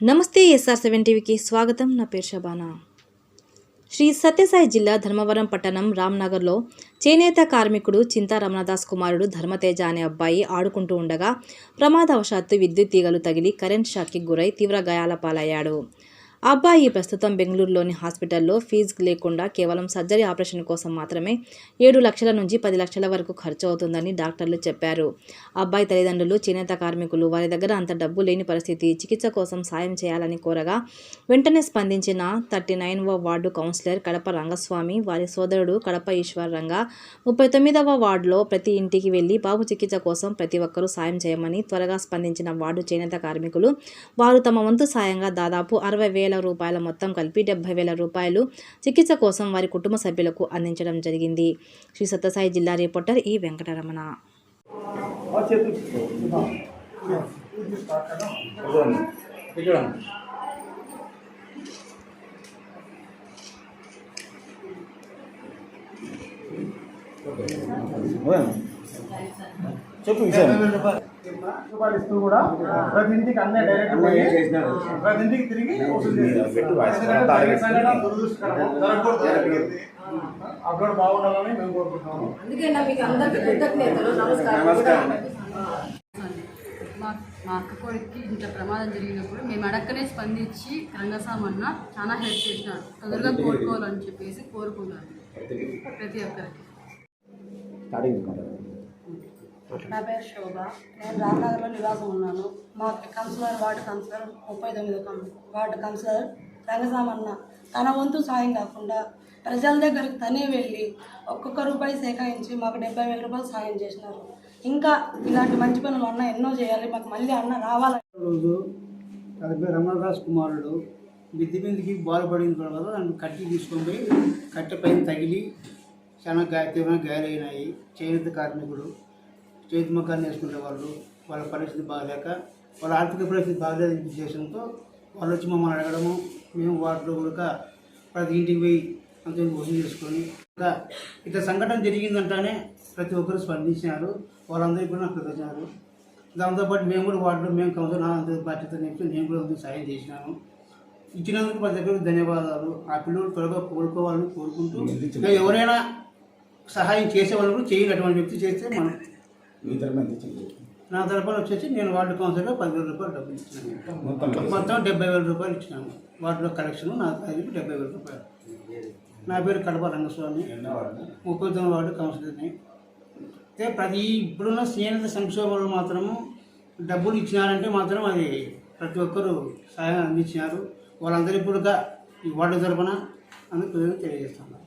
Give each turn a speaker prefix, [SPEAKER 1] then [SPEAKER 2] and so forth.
[SPEAKER 1] నమస్తే SR seven టీవీకి స్వాగతం. నా పేరు షబానా శ్రీ సత్యసాయి జిల్లా ధర్మవరం పట్టణం రామ్నగర్లో చేనేత కార్మికుడు చింతా రమణదాస్ కుమారుడు ధర్మతేజ అనే అబ్బాయి ఆడుకుంటూ ఉండగా ప్రమాదవశాత్తు విద్యుత్ తీగలు తగిలి కరెంట్ షాక్కి గురై తీవ్ర గాయాల పాలయ్యాడు. అబ్బాయి ప్రస్తుతం బెంగళూరులోని హాస్పిటల్లో ఫీజు లేకుండా కేవలం సర్జరీ ఆపరేషన్ కోసం మాత్రమే ఏడు లక్షల నుంచి పది లక్షల వరకు ఖర్చు అవుతుందని డాక్టర్లు చెప్పారు. అబ్బాయి తల్లిదండ్రులు చేనేత కార్మికులు వారి దగ్గర అంత డబ్బు లేని పరిస్థితి చికిత్స కోసం సాయం చేయాలని కోరగా వెంటనే స్పందించిన థర్టీ నైన్వ వార్డు కౌన్సిలర్ కడప రంగస్వామి వారి సోదరుడు కడప ఈశ్వర్ రంగ ముప్పై తొమ్మిదవ వార్డులో ప్రతి ఇంటికి వెళ్ళి బాబు చికిత్స కోసం ప్రతి ఒక్కరూ సాయం చేయమని త్వరగా స్పందించిన వార్డు చేనేత కార్మికులు వారు తమ వంతు సాయంగా దాదాపు అరవై వేల రూపాయల మొత్తం కలిపి డెబ్బై వేల రూపాయలు చికిత్స కోసం వారి కుటుంబ సభ్యులకు అందించడం జరిగింది. శ్రీ సత్యసాయి జిల్లా రిపోర్టర్ ఈ వెంకటరమణ.
[SPEAKER 2] చెప్పు
[SPEAKER 3] ఇస్తూ కూడా ప్రతి ఇంటికి అన్నీ డైరెక్ట్ పోయి ప్రతి ఇంటికి తిరిగి. అప్పుడు బాగుండాలని మేము కోరుకుంటున్నాము.
[SPEAKER 4] అందుకే నా మీకు అందరికీ కృతజ్ఞతలు నమస్కారం.
[SPEAKER 2] నమస్కారం.
[SPEAKER 4] మా మా అక్క కొడుక్కి ఇంత ప్రమాదం జరిగినప్పుడు మేము అడక్కనే స్పందించి రంగస్వామన్న చాలా హెల్ప్ చేసినాడు తొందరగా కోరుకోవాలని చెప్పేసి కోరుకున్నాను. ప్రతి ఒక్కరికి.
[SPEAKER 5] నా పేరు శోభ. నేను రామనగర్లో నివాసం ఉన్నాను. మా కౌన్సిలర్ వార్డు కౌన్సిలర్ ముప్పై తొమ్మిదో వార్డు కౌన్సిలర్ రంగసామన్న. తన వంతు సాయం కాకుండా ప్రజల దగ్గరికి తనే వెళ్ళి ఒక్కొక్క రూపాయి సేకరించి మాకు డెబ్బై వేల రూపాయలు సాయం చేసినారు. ఇంకా ఇలాంటి మంచి పనులు అన్న ఎన్నో చేయాలి. మాకు మళ్ళీ అన్న రావాలి
[SPEAKER 6] రోజు అది పేరు రమణదాస్ కుమారుడు. మిద్ది మీదకి బాధపడిన తర్వాత దాన్ని కట్టి తీసుకొని పోయి కట్టె పైన తగిలి చాలా గాయ తీవ్రంగా గాయాలైనాయి. చేనేత కార్మికుడు. చేతి ముఖాన్ని వేసుకునే వాళ్ళు వాళ్ళ పరిస్థితి బాగలేక వాళ్ళ ఆర్థిక పరిస్థితి బాగలేదని ఉద్దేశంతో వాళ్ళు వచ్చి మమ్మల్ని అడగడము మేము వాటిలో కూడా ప్రతి ఇంటికి పోయి అంత వసూలు చేసుకొని ఇంకా ఇట్లా సంఘటన జరిగిందంటానే ప్రతి ఒక్కరు స్పందించినారు వాళ్ళందరికీ కూడా నాకు కృతజ్ఞతలు. దాంతోపాటు మేము కూడా వాటిలో మేము కౌన్సిల్ అంత బాధ్యత నేర్చుకుని నేను కూడా అందుకు సాయం చేసినాను. ఇచ్చినందుకు ప్రతి ఒక్కరికి ధన్యవాదాలు. ఆ పిల్లలు త్వరగా కోరుకోవాలని కోరుకుంటూ ఎవరైనా సహాయం చేసేవాళ్ళు కూడా చేయాలి అటువంటి వ్యక్తి చేస్తే మనం
[SPEAKER 2] మీ తరపున ఎంత ఇచ్చింది?
[SPEAKER 6] నా తరపున వచ్చేసి నేను వార్డు కౌన్సిల్లో పదివేల రూపాయలు డబ్బులు ఇచ్చినాను.
[SPEAKER 2] మొత్తం
[SPEAKER 6] మొత్తం డెబ్బై వేల రూపాయలు ఇచ్చినాను వాటిలో కలెక్షన్ నా కలిపి డెబ్బై వేల రూపాయలు. నా పేరు కడప రంగస్వామి? ముప్పై తొమ్మిది వార్డు కౌన్సిలర్ని. అయితే ప్రతి ఇప్పుడున్న చేనేత సంక్షోభంలో మాత్రము డబ్బులు ఇచ్చినారంటే మాత్రం అది ప్రతి ఒక్కరూ సహాయం అందించినారు. వాళ్ళందరికీ కూడా ఈ వార్డు తరపున అందుకు తెలియజేస్తున్నాను.